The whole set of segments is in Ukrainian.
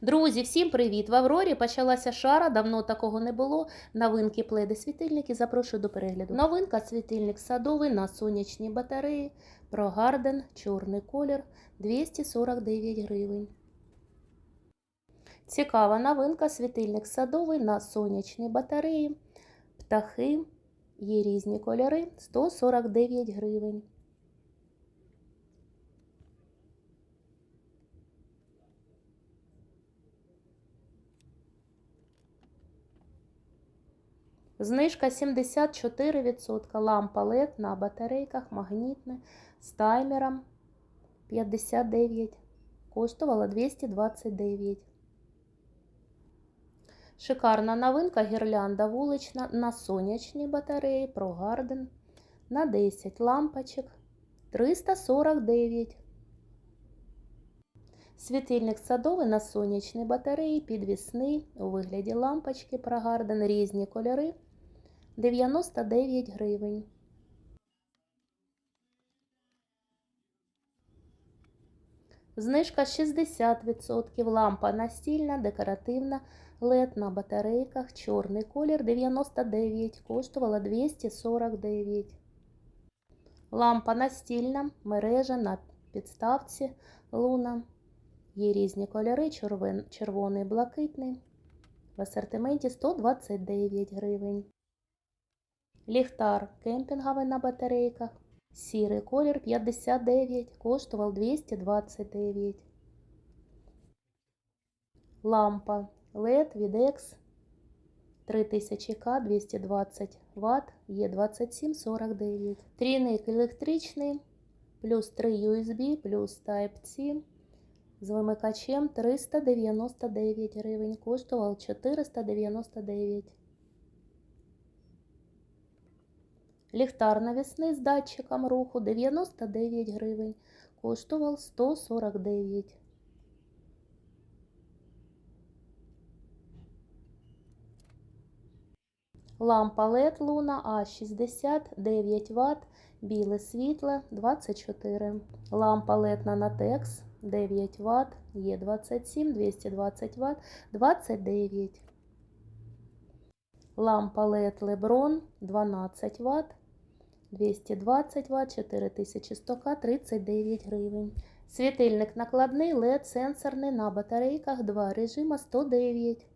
Друзі, всім привіт! В Аврорі почалася шара, давно такого не було. Новинки пледи світильники. Запрошую до перегляду. Новинка світильник садовий на сонячній батареї. Про Гарден, чорний колір 249 гривень. Цікава новинка світильник садовий на сонячній батареї. Птахи. Є різні кольори 149 гривень. Знижка 74%. Лампа LED на батарейках магнітна з таймером 59. Коштувала 229. Шикарна новинка. Гірлянда вулична. На сонячній батареї. Pro Garden на 10 лампочок. 349. Світильник садовий на сонячній батареї, підвісний. У вигляді лампочки Pro Garden, різні кольори 99 гривень. Знижка 60%. Лампа настільна, декоративна, LED на батарейках, чорний колір 99, коштувала 249. Лампа настільна, мережа на підставці луна. Є різні кольори, червоний, блакитний. В асортименті 129 гривень. Ліхтар кемпінговий на батарейках. Сірий колір 59, коштував 229. Лампа LED від X 3000К 220 Вт, є 2749. Трійник електричний, плюс 3 USB, плюс Type-C. З вимикачем 399 гривень, коштував 499. Ліхтар навісний з датчиком руху 99 гривень, коштував 149. Лампа LED Луна А60 9 Вт, біле світле 24. Лампа LED Nanotex 9 Вт, є 27, 220 Вт, 29. Лампа LED Lebron 12 Вт, 220 Вт, 4100 К, 39 гривень. Світильник накладний LED сенсорний на батарейках 2 режима 109.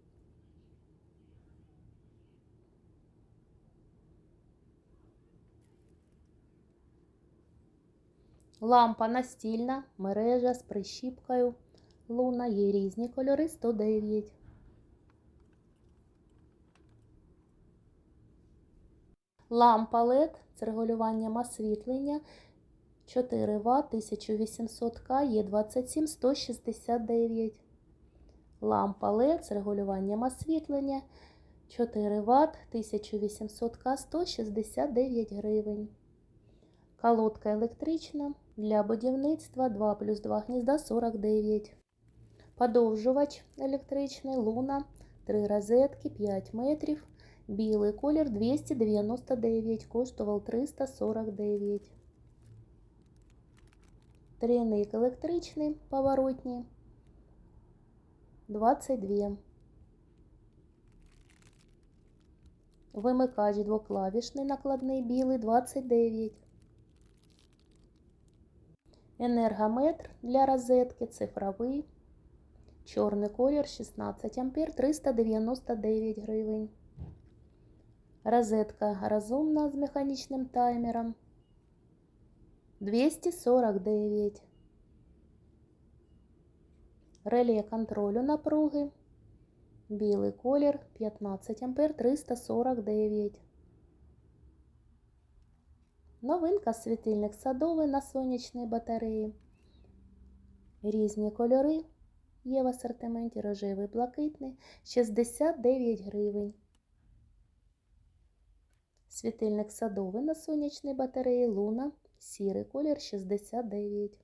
Лампа настільна, мережа з прищіпкою. Луна є різні кольори 109. Лампа LED з регулюванням освітлення 4 Вт 1800 К є 27 169. Лампа LED з регулюванням освітлення 4 Вт 1800 К 169 гривень. Колодка електрична для будівництва 2 плюс 2 гнізда 49. Подовжувач електричний луна 3 розетки 5 метрів. Білий колір 299, коштував 349. Трійник електричний поворотний 22. Вимикач двоклавішний накладний білий 29. Енергометр для розетки цифровий. Чорний колір 16 ампер 399 гривень. Розетка розумна з механічним таймером 249. Реле контролю напруги. Білий колір 15 ампер 349. Новинка світильник садовий на сонячній батареї. Різні кольори є в асортименті рожевий блакитний 69 гривень. Світильник садовий на сонячній батареї Луна, сірий колір 69.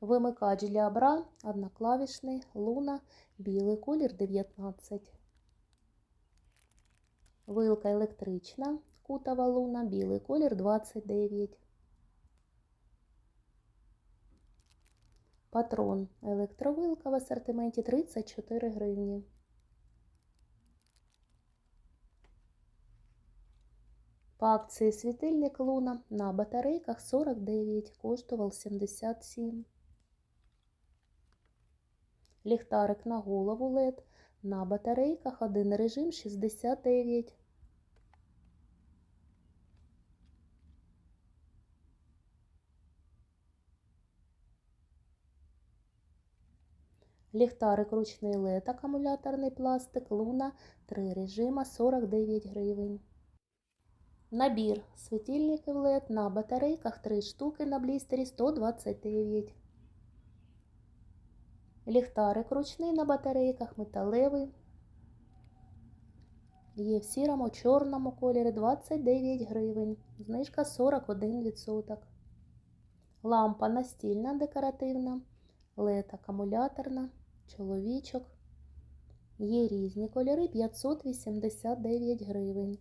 Вимикач для бра одноклавішний Луна, білий колір 19. Вилка електрична, кутова луна, білий колір 29. Патрон електровилка в асортименті 34 гривні. По акції світильник Луна на батарейках 49, коштував 77. Ліхтарик на голову LED на батарейках один режим 69. Ліхтарик ручний LED, акумуляторний пластик, луна, 3 режима 49 гривень. Набір світильників LED на батарейках 3 штуки на блістері 129. Ліхтарик ручний на батарейках металевий. Є в сірому чорному кольорі 29 гривень. Знижка 41%. Лампа настільна декоративна. LED акумуляторна, чоловічок. Є різні кольори 589 гривень.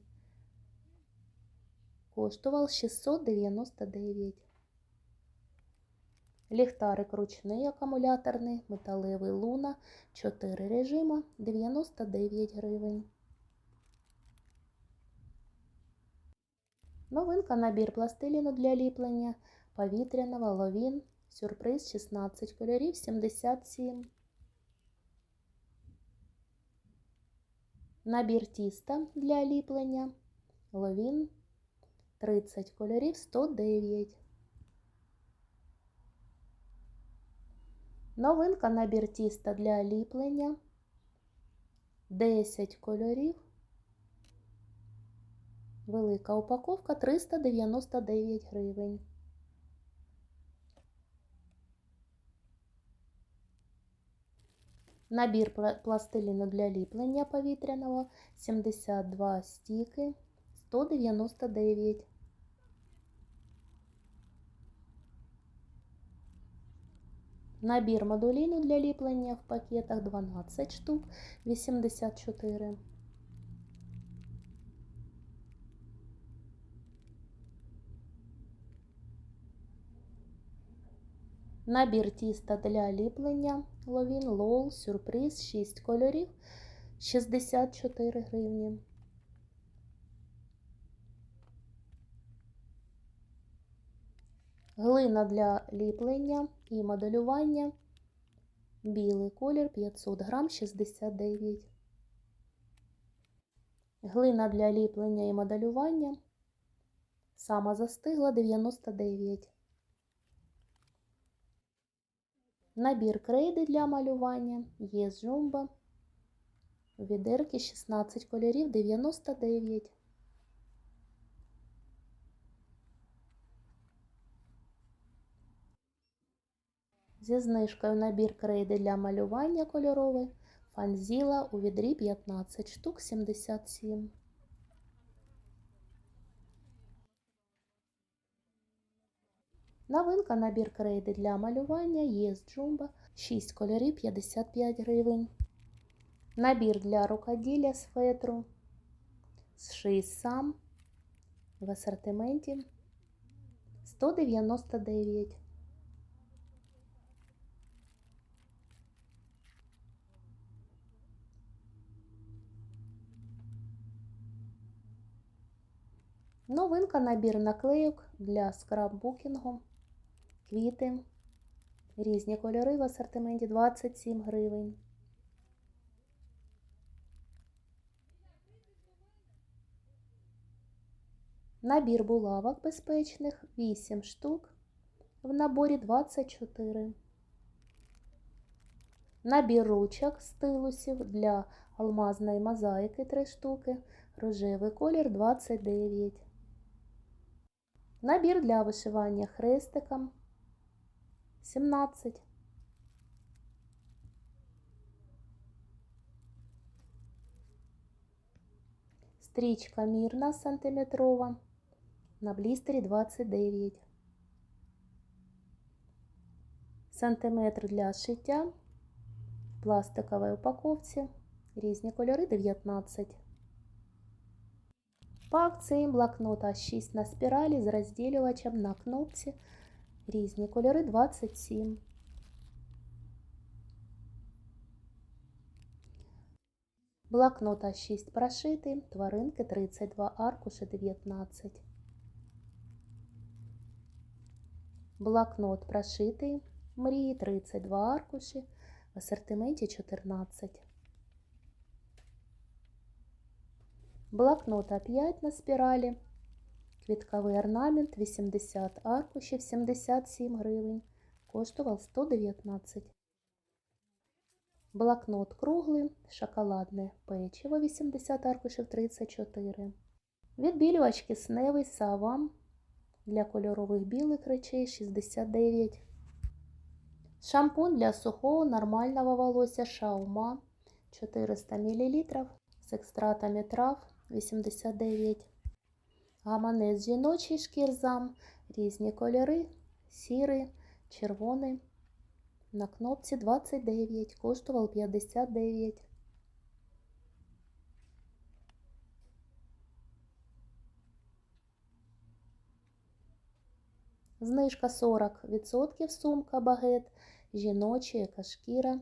Коштував 699. Ліхтарик ручний акумуляторний, металевий луна, 4 режима 99 гривень. Новинка набір пластиліну для ліплення, повітряного ловін, сюрприз 16 кольорів 77. Набір тіста для ліплення, ловін 30 кольорів 109. Новинка набір тіста для ліплення 10 кольорів. Велика упаковка 399 гривень. Набір пластиліну для ліплення повітряного 72 стіки 199. Набір модуліну для ліплення в пакетах 12 штук 84. Набір тіста для ліплення ловін лол сюрприз 6 кольорів 64 гривні. Глина для ліплення і моделювання. Білий колір 500 грам 69. Глина для ліплення і моделювання. Сама застигла 99. Набір крейди для малювання. Є жумба. Відерки 16 кольорів 99. Зі знижкою набір крейди для малювання кольоровий. Фанзіла у відрі 15 штук 77. Новинка набір крейди для малювання є з джумба 6 кольорів 55 гривень. Набір для рукоділля з фетру. Зший сам в асортименті 199. Новинка набір наклейок для скраббукінгу. Квіти. Різні кольори в асортименті 27 гривень. Набір булавок безпечних 8 штук. В наборі 24. Набір ручок стилусів для алмазної мозаїки 3 штуки. Рожевий колір 29. Набір для вишивання хрестиком 17. Стрічка мірна сантиметрова на блістері 29. Сантиметр для шиття в пластиковій упаковці. Різні кольори 19. По акції блокнот А6 на спіралі з розділювачем на кнопці. різні кольори 27. Блокнота 6 прошити, тваринки 32 аркуші 19. Блокнот прошитий, мрії 32 аркуші, в асортименті 14. Блокнота 5 на спіралі квітковий орнамент 80 аркушів, 77 гривень, коштував 119. Блокнот круглий, шоколадне печиво 80 аркушів 34. Відбілювачки сневий савам для кольорових білих речей 69. Шампунь для сухого нормального волосся Шаума 400 мл з екстратами трав 89. Гаманець жіночий шкірзам, різні кольори, сірий, червоний. На кнопці 29, коштував 59. Знижка 40%, сумка багет, жіночий, екошкіра,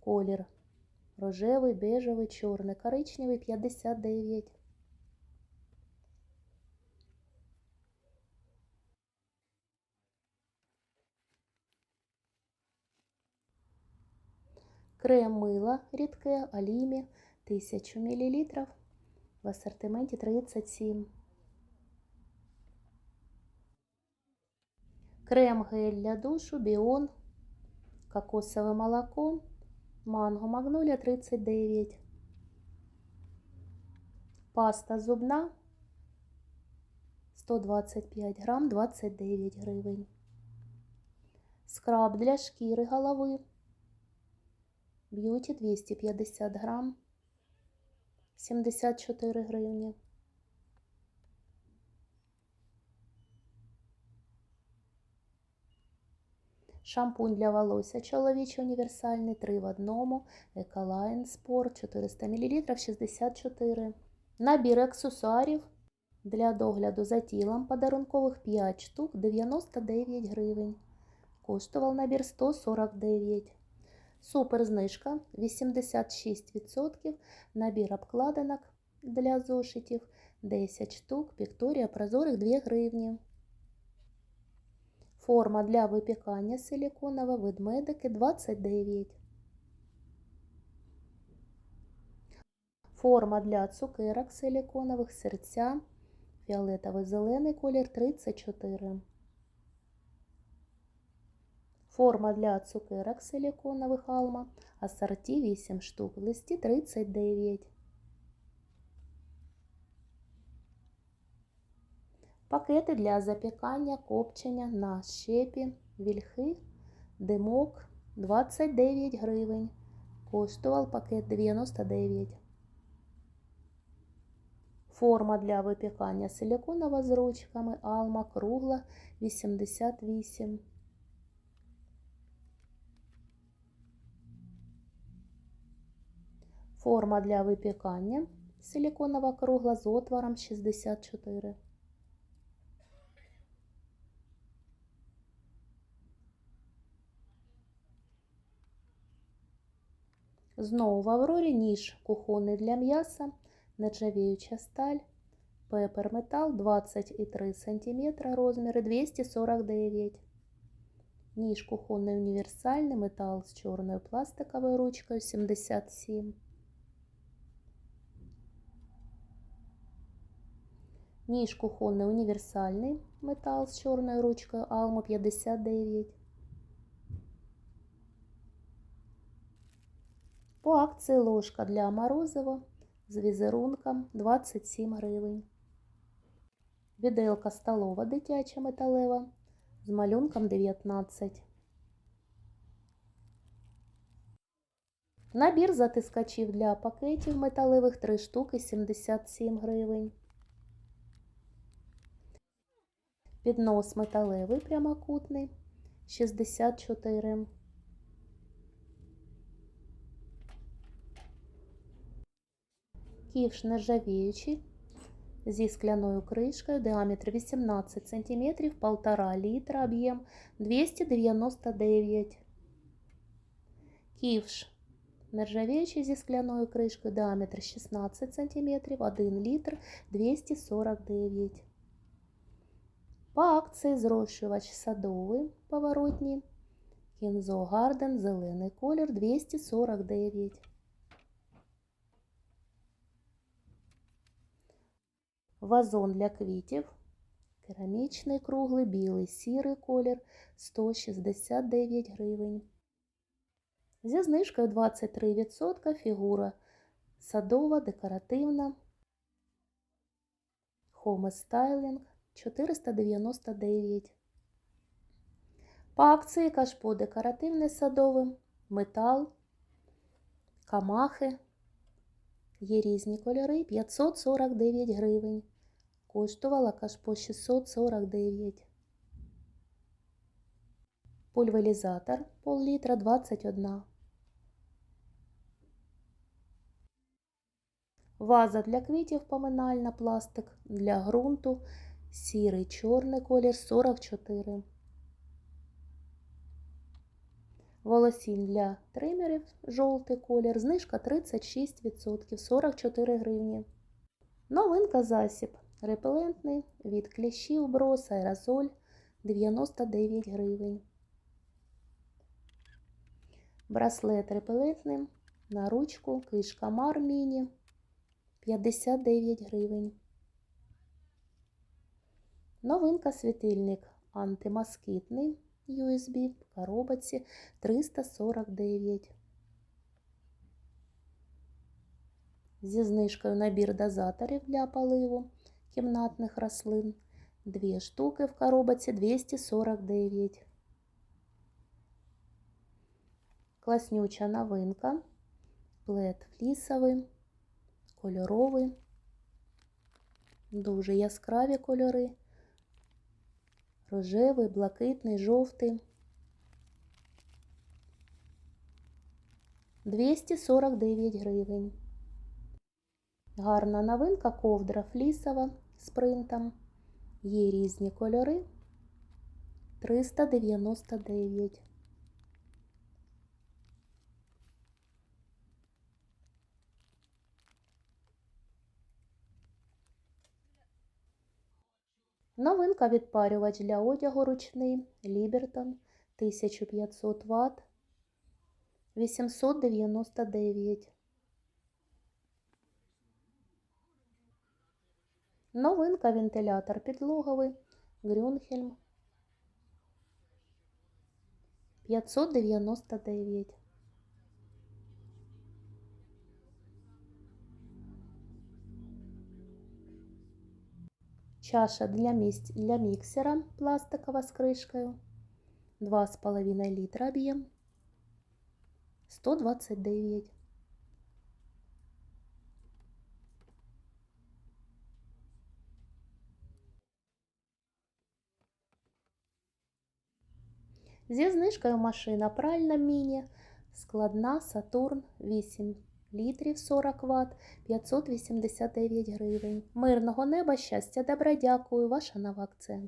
колір. Рожевий, бежевий, чорний, коричневий 59. Крем мила рідке Алімі 1000 мл в асортименті 37. Крем гель для душу Біон, кокосове молоко, манго магнолія 39. Паста зубна 125 грам 29 гривень. Скраб для шкіри голови Б'юті 250 грам, 74 гривні. Шампунь для волосся чоловічий універсальний 3 в одному, Еколайн Спорт 400 мл 64. Набір аксесуарів для догляду за тілом подарункових 5 штук 99 гривень. Коштував набір 149 Супер знижка 86%. Набір обкладинок для зошитів 10 штук. Вікторія Прозорих 2 гривні. Форма для випікання силіконова ведмедики 29. Форма для цукерок силіконових серця. Фіолетовий зелений колір 34. Форма для цукерок силіконових алма, асорті 8 штук, листі 39. Пакети для запікання, копчення на щепі, вільхи, димок 29 гривень. Коштував пакет 99. Форма для випікання силіконова з ручками, алма кругла 88 Форма для випікання силіконова кругла з отвором 64. Знову в Аврорі ніж кухонний для м'яса, нержавіюча сталь, пепер метал 23 см розміри 249 Ніж кухонний універсальний метал з чорною пластиковою ручкою 77 Ніж кухонний універсальний метал з чорною ручкою Alma 59. По акції ложка для морозива з візерунком 27 гривень. Віделка столова дитяча металева з малюнком 19. Набір затискачів для пакетів металевих 3 штуки 77 гривень. Піднос металевий прямокутний 64. Ківш нержавіючий зі скляною кришкою, діаметр 18 см, 1,5 літра, об'єм 299. Ківш Нержавіючий зі скляною кришкою, діаметр 16 см, 1 літр 249. По акції зрощувач садовий поворотній. Кінзо Гарден, зелений колір 249. Вазон для квітів. Керамічний круглий, білий, сірий колір 169 гривень. Зі знижкою 23% фігура садова, декоративна. Home Styling 499. По акції кашпо декоративне садове, метал, камахи. Є різні кольори 549 гривень. Коштувала кашпо 649. Пульверізатор пол-літра 21. Ваза для квітів поминальна, пластик для ґрунту, сірий чорний колір 44. Волосінь для тримерів жовтий колір, знижка 36%, 44 гривні. Новинка засіб репелентний від кліщів брос, аерозоль 99 гривень. Браслет репелентний на ручку Кишкамар міні 59 гривень. Новинка світильник антимоскітний USB в коробці 349. Зі знижкою набір дозаторів для поливу кімнатних рослин. Дві штуки в коробці 249. Класнюча новинка. Плед флісовий, кольоровий. Дуже яскраві кольори. Рожевий, блакитний, жовтий. 249 гривень. Гарна новинка ковдра флісова з принтом. Є різні кольори. 399. Новинка відпарювач для одягу ручний Liberton 1500 Вт 899. Новинка вентилятор підлоговий Грюнхельм 599. Чаша для, місць, для міксера пластикова з кришкою. 2,5 літра об'єм. 129. Зі знижкою машина пральна міні, складна Сатурн 8 Літрів 40 Вт 589 гривень. Мирного неба, щастя, добра, дякую, ваша нова акція.